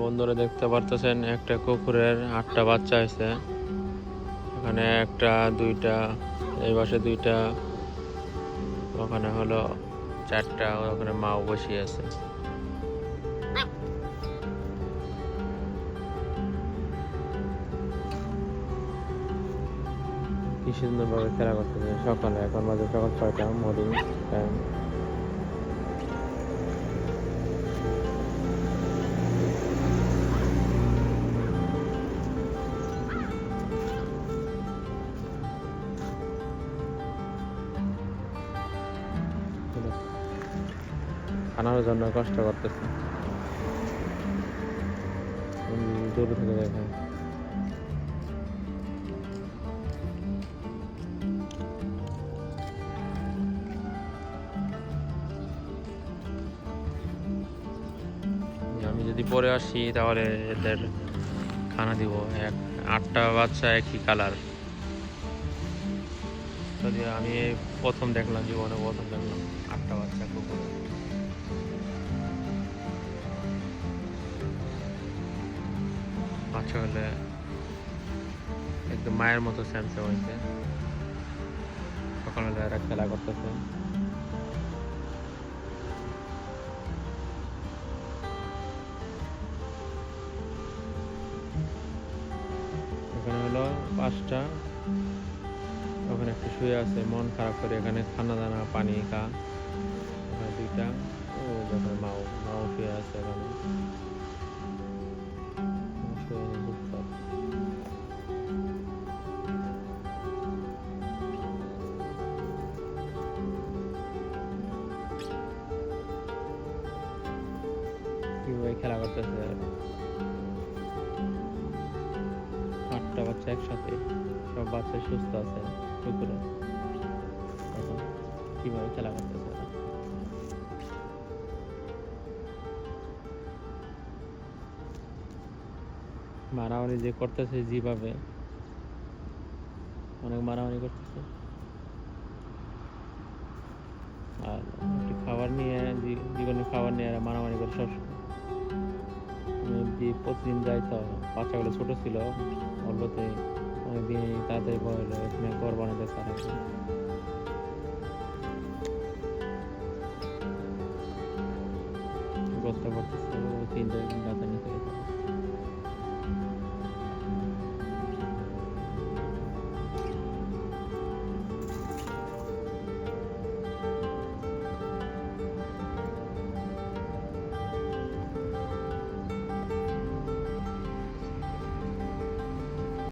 বন্ধুরা দেখতে পারতেছেন, একটা কুকুরের আটটা বাচ্চা আছে এখানে একটা, দুইটা, এই পাশে দুইটা, ওখানে হলো চারটা, ওখানে মাও বসে আছে। কি সুন্দরভাবে খেলা করতেছে সকালে, এখন বাজে সকাল ছয়টা, মর্নিং টাইম খানার জন্য কষ্ট করতেছে। দূর থেকে আমি যদি পরে আসি, তাহলে এদের খানা দিব। এক, আটটা বাচ্চা একই কালার যদি আমি প্রথম দেখলাম, জীবনে প্রথম দেখলাম আটটা বাচ্চা কুকুর বাচ্চা হলে একদম মায়ের মতো স্যামসে হয়েছে। সকালবেলা এরা খেলা করতেছে। এখানে হলো পাঁচটা। ওখানে একটু শুয়ে আছে, মন খারাপ করে। এখানে খানা দানা, পানি খা দুইটা। ও যখন মাও মাও শুয়ে কীভাবে খেলা করতেছে? আটটা বাচ্চা একসাথে, সব বাচ্চা সুস্থ আছে এখন কীভাবে খেলা করতেছে মারামারি যে করতেছে যেভাবে, অনেক মারামারি করতেছে। আর খাবার নিয়ে জীবনে খাবার নিয়ে মারামারি করে দিয়ে প্রতিদিন যাই তো বাচ্চাগুলো ছোট ছিল অল্পতে অনেকদিন তাড়াতাড়ি ঘর বানাতে স্যার এখন কষ্ট করতেছে, ও তিনটে গাছে নিচে গেছে।